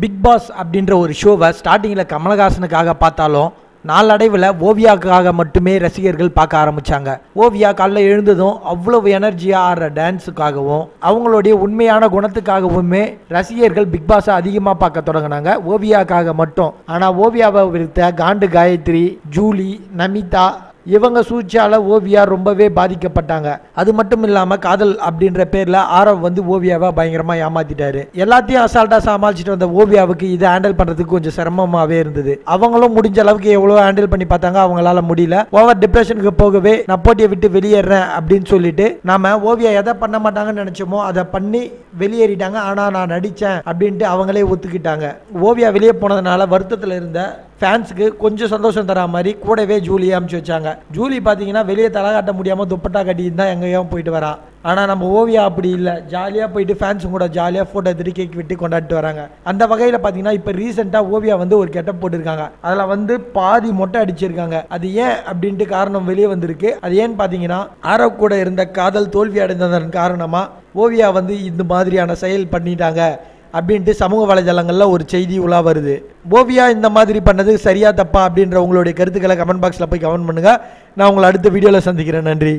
Big pass அப்படின்ற ஒரு ஷோவை ஸ்டார்டிங்கில் கமலஹாசனுக்காக பார்த்தாலும் நாளடைவில் ஓவியாக்காக மட்டுமே ரசிகர்கள் பார்க்க ஆரம்பித்தாங்க ஓவியா காலைல எழுந்ததும் அவ்வளவு எனர்ஜியாக ஆடுற டான்ஸுக்காகவும் அவங்களுடைய உண்மையான குணத்துக்காகவுமே ரசிகர்கள் பிக் பாஸை அதிகமாக பார்க்க தொடங்கினாங்க. ஓவியாக்காக மட்டும். ஆனால் ஓவியாவை விருத்த காண்டு காயத்ரி ஜூலி நமிதா இவங்க சூழ்ச்சியால் ஓவியா ரொம்பவே பாதிக்கப்பட்டாங்க. அது மட்டும் இல்லாமல் காதல் அப்படின்ற பேரில் ஆரவ் வந்து ஓவியாவை பயங்கரமாக ஏமாத்திட்டாரு. எல்லாத்தையும் அசால்ட்டாக சமாளிச்சுட்டு வந்த ஓவியாவுக்கு இதை ஹேண்டில் பண்ணுறதுக்கு கொஞ்சம் சிரமமாகவே இருந்தது. அவங்களும் முடிஞ்ச அளவுக்கு எவ்வளோ ஹேண்டில் பண்ணி பார்த்தாங்க அவங்களால முடியல. ஓவர் டிப்ரெஷனுக்கு போகவே நான் போட்டியை விட்டு வெளியேறேன் அப்படின்னு சொல்லிட்டு நாம ஓவியா எதை பண்ண மாட்டாங்கன்னு நினச்சோமோ அதை பண்ணி வெளியேறிட்டாங்க. ஆனால் நான் நடித்தேன் அப்படின்ட்டு அவங்களே ஒத்துக்கிட்டாங்க. ஓவியா வெளியே போனதுனால வருத்தத்தில் இருந்த ஃபேன்ஸுக்கு கொஞ்சம் சந்தோஷம் தரா மாதிரி கூடவே ஜூலி அமுச்சு வச்சாங்க. ஜூலி பார்த்தீங்கன்னா வெளியே தலை காட்ட முடியாமல் துப்பட்டா கட்டியிருந்தால் தான் எங்கேயோ போயிட்டு வரா. ஆனால் நம்ம ஓவியா அப்படி இல்லை. ஜாலியாக போயிட்டு ஃபேன்ஸும் கூட ஜாலியாக ஃபோட்டோ எடுத்துட்டு கேக் வெட்டி கொண்டாடிட்டு வராங்க. அந்த வகையில் பார்த்தீங்கன்னா இப்போ ரீசெண்டாக ஓவியா வந்து ஒரு கெட்டப் போட்டிருக்காங்க. அதில் வந்து பாதி மொட்டை அடிச்சிருக்காங்க. அது ஏன் அப்படின்ட்டு காரணம் வெளியே வந்திருக்கு. அது ஏன்னு பார்த்தீங்கன்னா ஆரவ் கூட இருந்த காதல் தோல்வி அடைந்ததன் காரணமாக ஓவியா வந்து இந்த மாதிரியான செயல் பண்ணிட்டாங்க. அப்படின்ட்டு சமூக வலைதளங்களில் ஒரு செய்தி உலா வருது. ஓவியா இந்த மாதிரி பண்ணது சரியா தப்பா அப்படின்ற உங்களுடைய கருத்துக்களை கமெண்ட் பாக்ஸில் போய் கமெண்ட் பண்ணுங்கள் நான் உங்களை அடுத்த வீடியோவில் சந்திக்கிறேன். நன்றி.